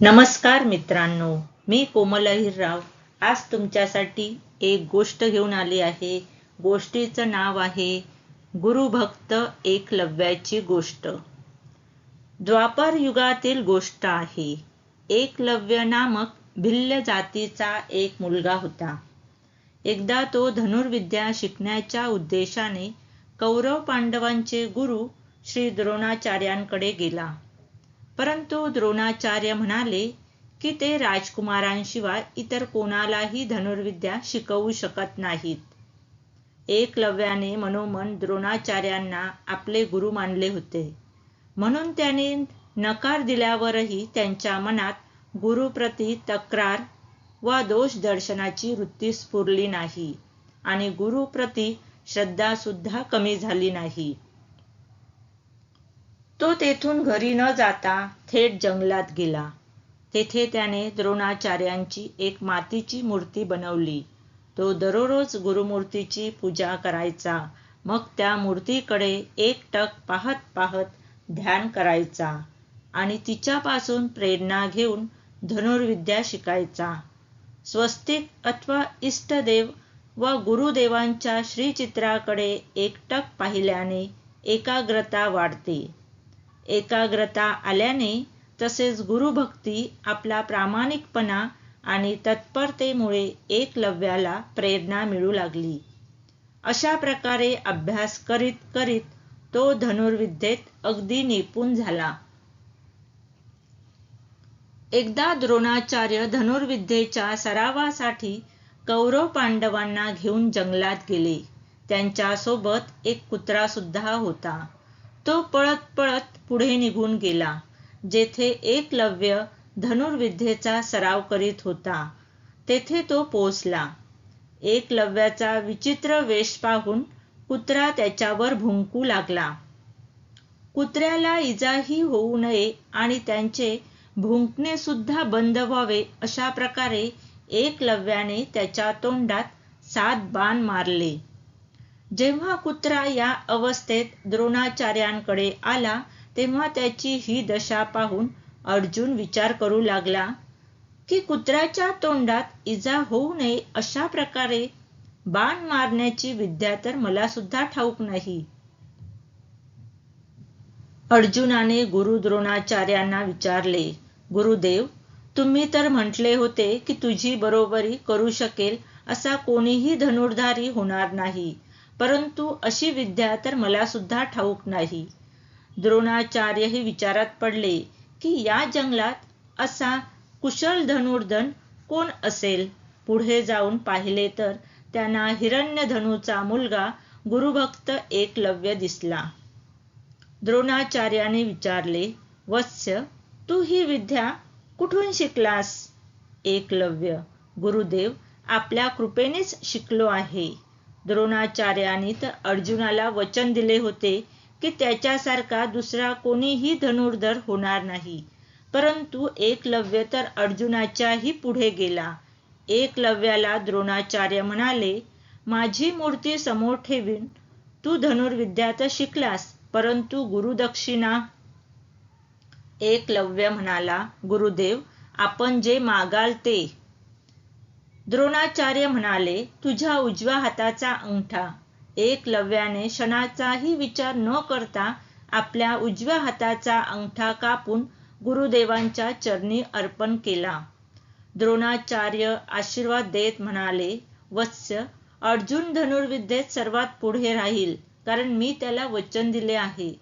नमस्कार मित्रांनो मी कोमल अहिरराव. आज तुमच्यासाठी एक गोष्ट घेऊन आली आहे. गोष्टीचं नाव आहे गुरुभक्त एकलव्याची गोष्ट. द्वापर युगातील गोष्ट आहे. एकलव्य नामक भिल्ल जातीचा एक मुलगा होता. एकदा तो धनुर्विद्या शिकण्याच्या उद्देशाने कौरव पांडवांचे गुरु श्री द्रोणाचार्यांकडे गेला. परंतु द्रोणाचार्य म्हणाले की ते राजकुमारांशिवाय इतर कोणालाही धनुर्विद्या शिकवू शकत नाहीत. एकलव्याने मनोमन द्रोणाचार्यांना आपले गुरु मानले होते. म्हणून त्याने नकार दिल्यावरही त्यांच्या मनात गुरुप्रती तक्रार वा दोष दर्शनाची वृत्ती स्फुरली नाही आणि गुरुप्रती श्रद्धासुद्धा कमी झाली नाही. तो तेथून घरी न जाता थेट जंगलात गेला. तेथे त्याने द्रोणाचार्यांची एक मातीची मूर्ती बनवली. तो दररोज गुरुमूर्तीची पूजा करायचा. मग त्या मूर्तीकडे एक टक पाहत पाहत ध्यान करायचा आणि तिच्यापासून प्रेरणा घेऊन धनुर्विद्या शिकायचा. स्वस्तिक अथवा इष्टदेव व गुरुदेवांच्या श्रीचित्राकडे एकटक पाहिल्याने एकाग्रता वाढते. एकाग्रता आल्याने तसेच गुरुभक्ती आपला प्रामाणिकपणा आणि तत्परतेमुळे एकलव्याला प्रेरणा मिळू लागली. अशा प्रकारे अभ्यास करीत करीत तो धनुर्विद्येत अगदी निपुण झाला. एकदा द्रोणाचार्य धनुर्विद्येच्या सरावासाठी कौरव पांडवांना घेऊन जंगलात गेले. त्यांच्यासोबत एक कुत्रा सुद्धा होता. तो पळत पळत पुढे निघून गेला जेथे एकलव्य धनुर्विद्येचा सराव करीत होता. तेथे तो पोचला एकलव्याचा विचित्र वेश पाहून कुत्रा त्याच्यावर भुंकू लागला. कुत्र्याला इजाही होऊ नये आणि त्यांचे भुंकणे सुद्धा बंद व्हावे अशा प्रकारे एकलव्याने त्याच्या तोंडात सात बाण मारले. जेव्हा कुत्रा या अवस्थेत द्रोणाचार्यांकडे आला तेव्हा त्याची ही दशा पाहून अर्जुन विचार करू लागला की कुत्र्याच्या तोंडात इजा होऊ नये अशा प्रकारे? बाण मारण्याची विद्या तर मला सुद्धा ठाऊक नाही. अर्जुनाने गुरु द्रोणाचार्यांना विचारले गुरुदेव तुम्ही तर म्हटले होते की तुझी बरोबरी करू शकेल असा कोणीही धनुर्धारी होणार नाही. परंतु अशी विद्या तर मला सुद्धा ठाऊक नाही. द्रोणाचार्यही विचारात पडले की या जंगलात असा कुशल धनुर्धन कोण असेल पुढे जाऊन पाहिले तर त्यांना हिरण्य धनुचा मुलगा गुरुभक्त एकलव्य दिसला. द्रोणाचार्याने विचारले वत्स्य तू ही विद्या कुठून शिकलास एकलव्य. गुरुदेव आपल्या कृपेनेच शिकलो आहे. द्रोणाचार्याने तर अर्जुनाला वचन दिले होते की त्याच्यासारखा दुसरा कोणीही धनुर्धर होणार नाही. परंतु एकलव्य तर अर्जुनाच्याही पुढे गेला. एकलव्याला द्रोणाचार्य म्हणाले माझी मूर्ती समोर ठेवीन. तू धनुर्विद्या तर शिकलास परंतु गुरुदक्षिणा एकलव्य म्हणाला गुरुदेव आपण जे मागाल ते द्रोणाचार्य म्हणाले तुझ्या उजव्या हाताचा अंगठा. एकलव्याने क्षणाचाही विचार न करता आपल्या उजव्या हाताचा अंगठा कापून गुरुदेवांच्या चरणी अर्पण केला. द्रोणाचार्य आशीर्वाद देत म्हणाले वत्स अर्जुन धनुर्विद्येत सर्वात पुढे राहील कारण मी त्याला वचन दिले आहे.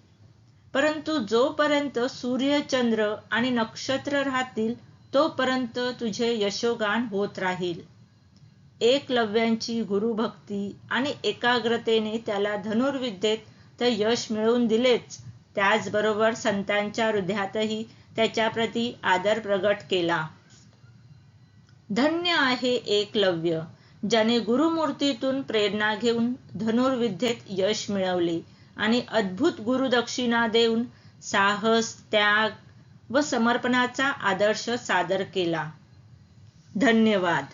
परंतु जोपर्यंत सूर्य चंद्र आणि नक्षत्र राहतील तोपर्यंत तुझे यशोगान होत राहील. एकलव्यांची गुरुभक्ती आणि एकाग्रतेने त्याला धनुर्विद्येत तर यश मिळवून दिलेच. त्याचबरोबर संतांच्या हृदयातही त्याच्याप्रती आदर प्रगट केला. धन्य आहे एकलव्य ज्याने गुरुमूर्तीतून प्रेरणा घेऊन धनुर्विद्येत यश मिळवले आणि अद्भुत गुरुदक्षिणा देऊन साहस त्याग व समर्पणाचा आदर्श सादर केला. धन्यवाद.